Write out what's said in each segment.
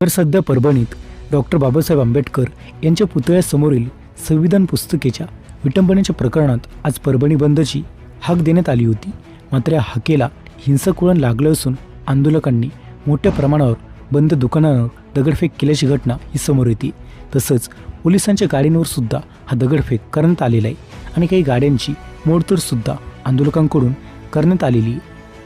तर सध्या परभणीत डॉक्टर बाबासाहेब आंबेडकर यांच्या पुतळ्यासमोरील संविधान पुस्तिकेच्या विटंबनेच्या प्रकरणात आज परभणी बंदची हाक देण्यात आली होती. मात्र या हाकेला हिंसक वळण लागलं असून आंदोलकांनी मोठ्या प्रमाणावर बंद दुकानांवर दगडफेक केल्याची घटना ही समोर येते. तसंच पोलिसांच्या गाडींवर सुद्धा हा दगडफेक करण्यात आलेला आहे आणि काही गाड्यांची मोडतोड सुद्धा आंदोलकांकडून करण्यात आलेली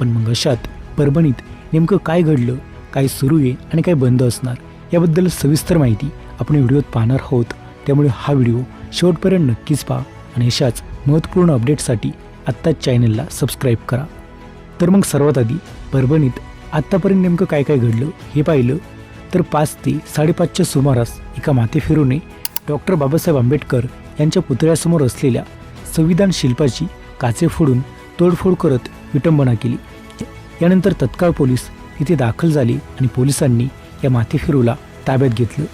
पण मग अशात परभणीत नेमकं काय घडलं? काय सुरू आहे आणि काय बंद असणार याबद्दल सविस्तर माहिती आपण व्हिडिओत पाहणार आहोत. त्यामुळे हा व्हिडिओ शेवटपर्यंत नक्कीच पहा आणि अशाच महत्त्वपूर्ण अपडेटसाठी आत्ताच चॅनलला सबस्क्राईब करा. तर मग सर्वात आधी परभणीत आत्तापर्यंत नेमकं काय काय घडलं हे पाहिलं तर पाच ते साडेपाचच्या सुमारास एका माथेफिरूने डॉक्टर बाबासाहेब आंबेडकर यांच्या पुतळ्यासमोर असलेल्या संविधान शिल्पाची काचे फोडून तोडफोड करत विटंबना केली. यानंतर तत्काळ पोलीस तिथे दाखल झाली आणि पोलिसांनी या माथेफिरूला ताब्यात घेतलं.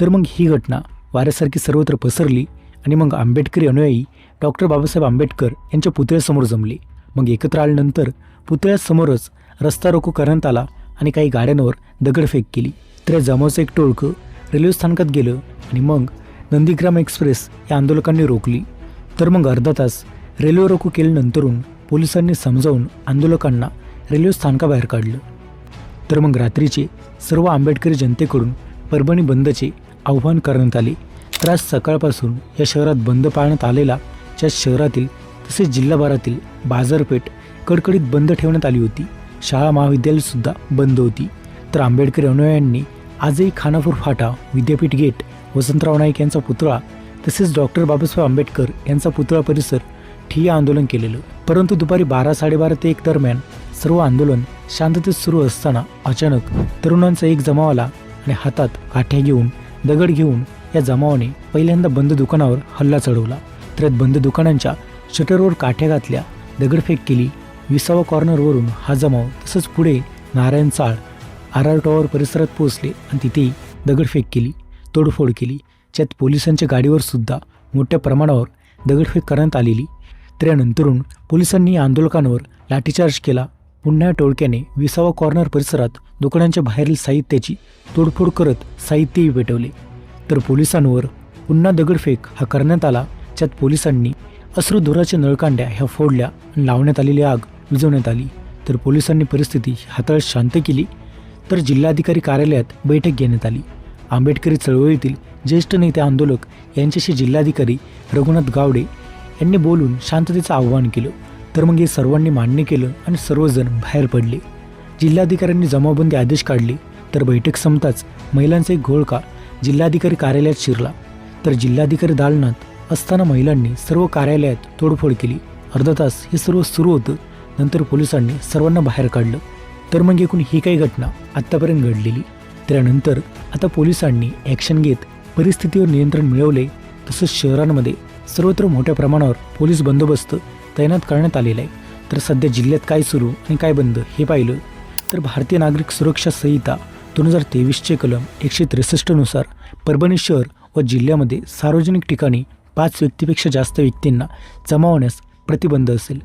तर मग ही घटना वाऱ्यासारखी सर्वत्र पसरली आणि मग आंबेडकरी अनुयायी डॉक्टर बाबासाहेब आंबेडकर यांच्या पुतळ्यासमोर जमले. मग एकत्र आल्यानंतर पुतळ्यासमोरच रस्ता रोको करण्यात आला आणि काही गाड्यांवर दगडफेक केली. तर या जमावचं एक टोळकं रेल्वे स्थानकात गेलं आणि मग नंदीग्राम एक्सप्रेस या आंदोलकांनी रोखली. तर मग अर्धा तास रेल्वे रोको केल्यानंतरून पोलिसांनी समजावून आंदोलकांना रेल्वे स्थानकाबाहेर काढलं. तर मग रात्रीचे सर्व आंबेडकरी जनतेकडून परभणी बंदचे आव्हान करण्यात आले. तर आज सकाळपासून या शहरात बंद पाळण्यात आलेला ज्या शहरातील तसेच जिल्हाभरातील बाजारपेठ कडकडीत बंद ठेवण्यात आली होती शाळा महाविद्यालयसुद्धा बंद होती. तर आंबेडकरी अनुयायांनी आजही खानापूर फाटा विद्यापीठ गेट वसंतराव नाईक यांचा पुतळा तसेच डॉक्टर बाबासाहेब आंबेडकर यांचा पुतळा परिसर ठिय्या आंदोलन केलेलं. परंतु दुपारी बारा साडेबारा ते एक दरम्यान सर्व आंदोलन शांततेत सुरू असताना अचानक तरुणांचा एक जमाव आला आणि हातात काठ्या घेऊन दगड घेऊन या जमावाने पहिल्यांदा बंद दुकानावर हल्ला चढवला. त्यात बंद दुकानांच्या शटरवर काठ्या घातल्या दगडफेक केली विसावा कॉर्नरवरून हा जमाव तसंच पुढे नारायण चाळ आर टॉवर परिसरात पोहोचले आणि तिथेही दगडफेक केली तोडफोड केली. ज्यात पोलिसांच्या गाडीवर सुद्धा मोठ्या प्रमाणावर दगडफेक करण्यात आलेली. त्यानंतरून पोलिसांनी आंदोलकांवर लाठीचार्ज केला पुन्हा टोळक्याने विसावा कॉर्नर परिसरात दुकानांच्या बाहेरील साहित्याची तोडफोड करत साहित्यही पेटवले. तर पोलिसांवर पुन्हा दगडफेक हा करण्यात आला ज्यात पोलिसांनी अश्रुधुराच्या नळकांड्या ह्या फोडल्या लावण्यात आलेली आग विझवण्यात आली. तर पोलिसांनी परिस्थिती हाताळत शांत केली. तर जिल्हाधिकारी कार्यालयात बैठक घेण्यात आली. आंबेडकरी चळवळीतील ज्येष्ठ नेते आंदोलक यांच्याशी जिल्हाधिकारी रघुनाथ गावडे यांनी बोलून शांततेचं आव्हान केलं. तर मग हे सर्वांनी मान्य केलं आणि सर्वजण बाहेर पडले. जिल्हाधिकाऱ्यांनी जमावबंदी आदेश काढले तर बैठक संपताच महिलांचा एक घोळका जिल्हाधिकारी कार्यालयात शिरला. तर जिल्हाधिकारी दालनात असताना महिलांनी सर्व कार्यालयात तोडफोड केली. अर्धा तास हे सर्व सुरू होतं नंतर पोलिसांनी सर्वांना बाहेर काढलं. तर मग एकूण ही काही घटना आत्तापर्यंत घडलेली. त्यानंतर आता पोलिसांनी ॲक्शन घेत परिस्थितीवर नियंत्रण मिळवले. तसंच शहरांमध्ये सर्वत्र मोठ्या प्रमाणावर पोलीस बंदोबस्त तैनात करण्यात आलेला आहे. तर सध्या जिल्ह्यात काय सुरू आणि काय बंद हे पाहिलं तर भारतीय नागरिक सुरक्षा संहिता दोन हजार तेवीसचे कलम एकशे त्रेसष्टनुसार परभणी शहर व जिल्ह्यामध्ये सार्वजनिक ठिकाणी पाच व्यक्तीपेक्षा जास्त व्यक्तींना जमा होण्यास प्रतिबंध असेल.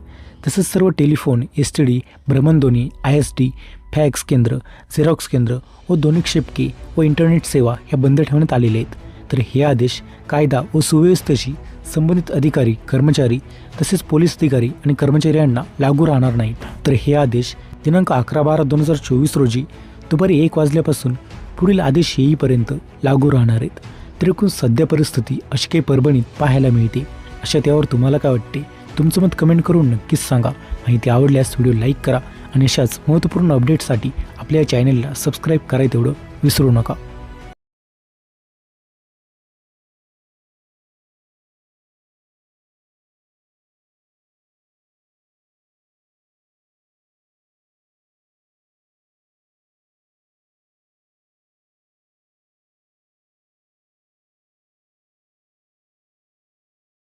तसंच सर्व टेलिफोन एस टी डी भ्रमणध्वनी आय एस टी फॅक्स केंद्र झेरॉक्स केंद्र व दोन्ही क्षेपके व इंटरनेट सेवा ह्या बंद ठेवण्यात आलेल्या आहेत. तर हे आदेश कायदा व सुव्यवस्थेशी संबंधित अधिकारी कर्मचारी तसेच पोलीस अधिकारी आणि कर्मचारी यांना लागू राहणार नाहीत. तर हे आदेश दिनांक अकरा बारा दोन हजार चोवीस रोजी दुपारी एक वाजल्यापासून पुढील आदेश येईपर्यंत लागू राहणार आहेत. तर एकूण सध्या परिस्थिती अशी काही परभणीत पाहायला मिळते. अशा त्यावर तुम्हाला काय वाटते? तुमचं मत कमेंट करून नक्कीच सांगा. माहिती आवडल्यास व्हिडिओ लाईक करा आणि अशाच महत्त्वपूर्ण अपडेटसाठी आपल्या चॅनलला सबस्क्राईब करायला तेवढं विसरू नका.